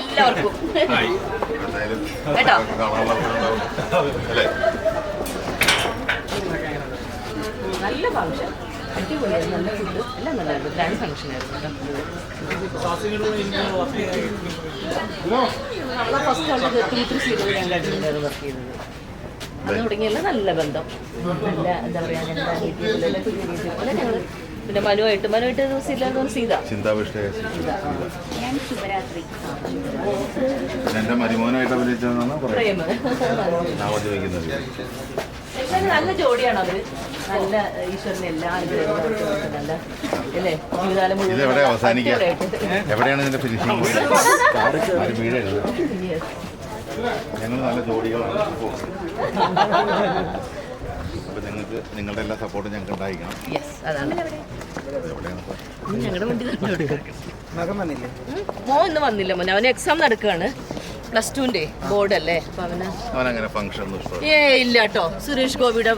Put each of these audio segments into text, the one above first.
എല്ലാവർക്കും. കേട്ടോ? നല്ല ഫംഗ്ഷൻ അടിപൊളിയായിരുന്നു നല്ല ഫുഡ് എല്ലാം നല്ലതായിരുന്നു ഗ്രാൻഡ് ഫംഗ്ഷൻ ആയിരുന്നു കേട്ടോ. നമ്മളെ ഫസ്റ്റ് കണ്ടത് ടു ഞാൻ കണ്ടിട്ടുണ്ടായിരുന്നു വർക്ക് ചെയ്തത്. അത് തുടങ്ങിയല്ല നല്ല ബന്ധം. നല്ല എന്താ പറയാ ഞങ്ങളുടെ കുഞ്ഞു അനിയത്തി പോലെ ഞങ്ങൾ പിന്നെ മനുവായിട്ട് മനുവായിട്ട് ദിവസം ഇല്ലാതെ സീത. എന്റെ മരുമോനായിട്ട് അഭിനയിച്ചതെന്നാണ് നല്ല ജോഡിയാണ് അവർ. നല്ല ഈശ്വരനെ എല്ലാ അനുഗ്രഹങ്ങളും നല്ല അല്ലേ? ജീവിതകാലം മുഴുവൻ അവസാനിക്കുക. എവിടെയാണ് ഇതിന്റെ ഫിനിഷിംഗ് വീഴരുത് Yes. ഞങ്ങൾ നല്ല ജോഡികളാണ്. അപ്പോൾ നിങ്ങൾക്ക് നിങ്ങളുടെ എല്ലാ സപ്പോർട്ടും ഞങ്ങൾക്ക് ഉണ്ടായിരിക്കണം. യെസ് അതാണ് എവിടെയാണ് ഞങ്ങളുടെ വണ്ടി. മോൻ ഇന്ന് വന്നില്ല മോനെ. അവന് എക്സാം നടക്കുകയാണ്. പ്ലസ് ടുവിന്റെ ബോർഡ് അല്ലേ? അവനങ്ങനെ ഫംഗ്ഷൻ ഏ ഇല്ല കേട്ടോ. സുരേഷ് ഗോപിയുടെ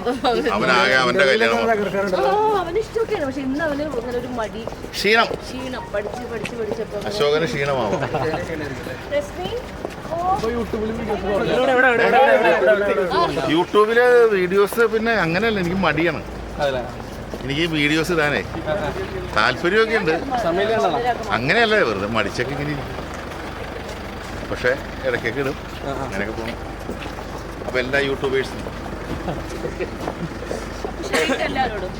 അവനാകെ അവന്റെ കല്യാണം ഓ അവന് ഇഷ്ടമൊക്കെയാണ്. പക്ഷെ ഇന്ന് അവന് അങ്ങനെ ഒരു മടി. ക്ഷീണം. ക്ഷീണം. പഠിച്ച് പഠിച്ച് പഠിച്ചപ്പോ അശോകന് ക്ഷീണമാവും. യൂട്യൂബിൽ വീഡിയോസ് പിന്നെ അങ്ങനെയല്ല എനിക്ക് മടിയാണ്. എനിക്ക് വീഡിയോസ് ഇടാനേ താല്പര്യമൊക്കെ ഉണ്ട്. അങ്ങനെയല്ല വെറുതെ മടിച്ചൊക്കെ ഇങ്ങനെ. പക്ഷേ ഇടയ്ക്കൊക്കെ ഇടും. അങ്ങനെയൊക്കെ പോകണം അപ്പൊ എല്ലാ യൂട്യൂബേഴ്സും. എല്ലാവരോടും.